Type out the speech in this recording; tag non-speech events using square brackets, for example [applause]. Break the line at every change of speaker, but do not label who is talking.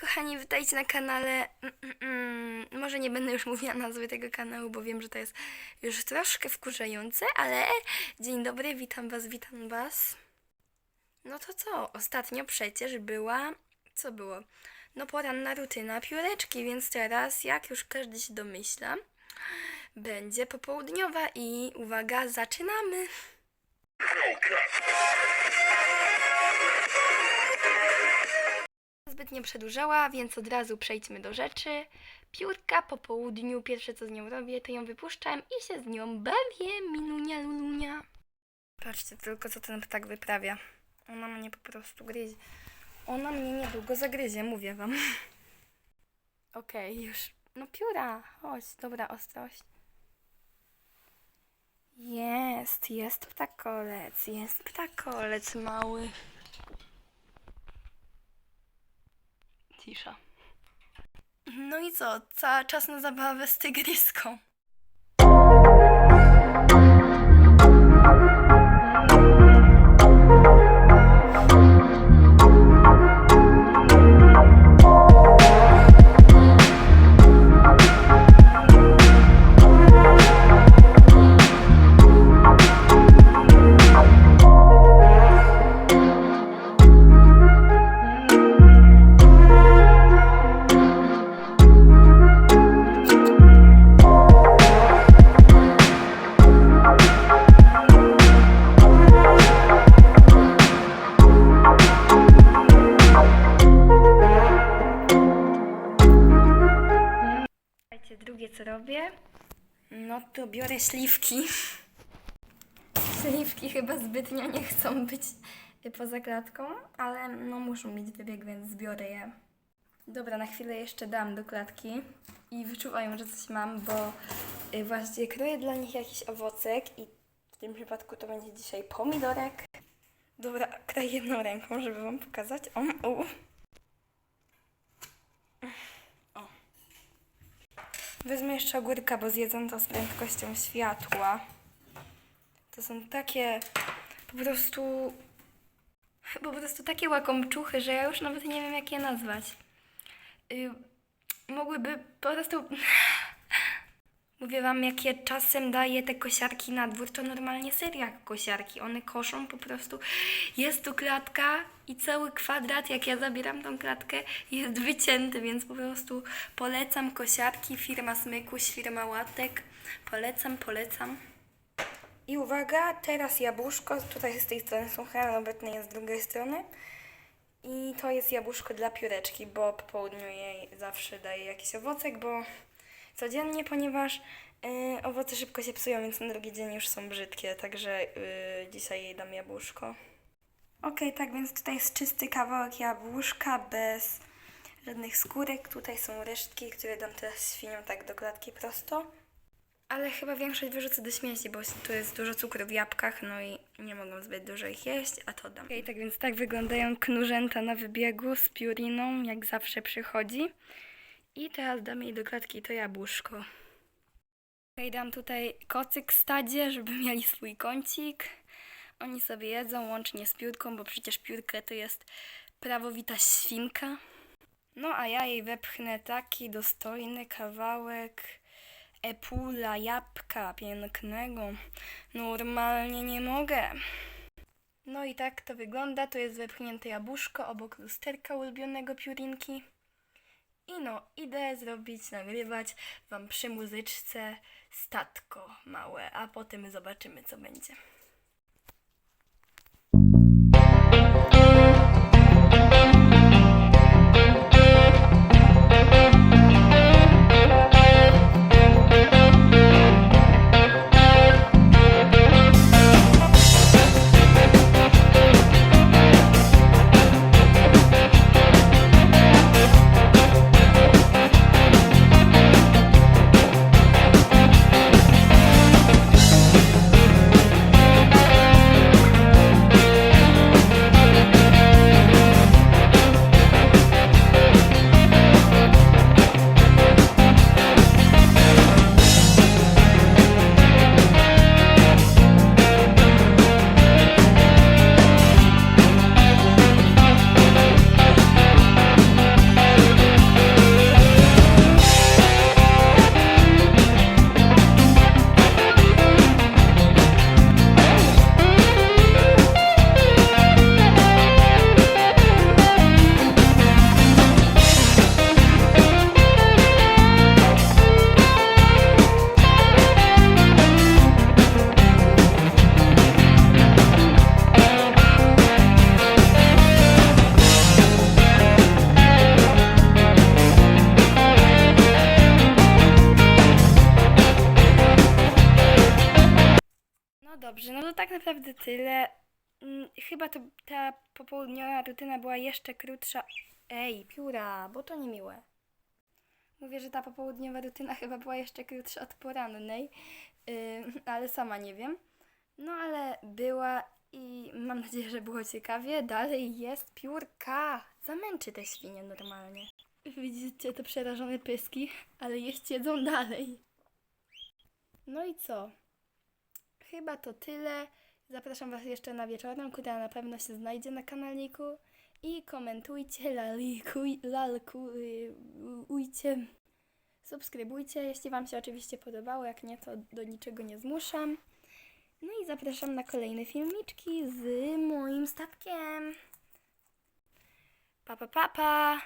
kochani, witajcie na kanale. Mm, mm, mm. Może nie będę już mówiła nazwy tego kanału, bo wiem, że to jest już troszkę wkurzające, ale dzień dobry, witam was, witam was. No to co? Ostatnio przecież była. Co było? No poranna rutyna pióreczki, więc teraz, jak już każdy się domyśla, będzie popołudniowa i uwaga, zaczynamy! Nie przedłużała, więc od razu przejdźmy do rzeczy. Piórka po południu, pierwsze co z nią robię, to ją wypuszczam i się z nią bawię, minunia lulunia. Patrzcie tylko, co ten ptak wyprawia. Ona mnie po prostu gryzie. Ona mnie niedługo zagryzie, mówię wam. [laughs] Okej, już. No pióra, chodź, dobra, ostrość. Jest, jest ptakolec, jest ptakolec mały. No i co? Ca czas na zabawę z tygryską. No to biorę śliwki. [laughs] Śliwki chyba zbytnio nie chcą być poza klatką, ale no muszą mieć wybieg, więc zbiorę je. Dobra, na chwilę jeszcze dam do klatki i wyczuwają, że coś mam, bo y, właśnie kroję dla nich jakiś owocek i w tym przypadku to będzie dzisiaj pomidorek. Dobra, kroję jedną ręką, żeby wam pokazać. O, u. Wezmę jeszcze ogórka, bo zjedzą to z prędkością światła. To są takie po prostu po prostu takie łakomczuchy, że ja już nawet nie wiem jak je nazwać. Y, mogłyby po prostu Mówię wam, jakie czasem daję te kosiarki na dwór, to normalnie serio jak kosiarki. One koszą po prostu. Jest tu klatka i cały kwadrat, jak ja zabieram tą klatkę, jest wycięty, więc po prostu polecam kosiarki, firma Smykuś, firma Łatek. Polecam, polecam. I uwaga, teraz jabłuszko, tutaj z tej strony suche, ale obecnie jest z drugiej strony. I to jest jabłuszko dla pióreczki, bo po południu jej zawsze daję jakiś owocek, bo codziennie, ponieważ y, owoce szybko się psują, więc na drugi dzień już są brzydkie, także y, dzisiaj jej dam jabłuszko. Okej, tak więc tutaj jest czysty kawałek jabłuszka bez żadnych skórek. Tutaj są resztki, które dam teraz świniom tak do klatki prosto. Ale chyba większość wyrzucę do śmieci, bo tu jest dużo cukru w jabłkach, no i nie mogą zbyt dużo ich jeść, a to dam. Okej, tak więc tak wyglądają knurzęta na wybiegu z piuriną, jak zawsze przychodzi. I teraz dam jej do klatki to jabłuszko. Okej, dam tutaj kocyk stadzie, żeby [laughs] mieli swój kącik. Oni sobie jedzą łącznie z piórką, bo przecież piórka to jest prawowita świnka. No a ja jej wepchnę taki dostojny kawałek epula jabłka pięknego. Normalnie nie mogę. No i tak to wygląda. Tu jest wepchnięte jabłuszko obok lusterka ulubionego piórinki. I no, idę zrobić, nagrywać wam przy muzyczce statko małe, a potem zobaczymy co będzie. Tak naprawdę tyle. Mm, Chyba to ta popołudniowa rutyna była jeszcze krótsza. Ej, pióra, bo to niemiłe. Mówię, że ta popołudniowa rutyna chyba była jeszcze krótsza od porannej, yy, ale sama nie wiem. No ale była i mam nadzieję, że było ciekawie. Dalej jest piórka. Zamęczy te świnie normalnie. Widzicie te przerażone pyski, ale jeść jedzą dalej. No i co? Chyba to tyle. Zapraszam Was jeszcze na wieczorną, która na pewno się znajdzie na kanalniku. I komentujcie, lalikuj, lalkujcie, subskrybujcie, jeśli Wam się oczywiście podobało. Jak nie, to do niczego nie zmuszam. No i zapraszam na kolejne filmiczki z moim statkiem. Pa, pa, pa, pa.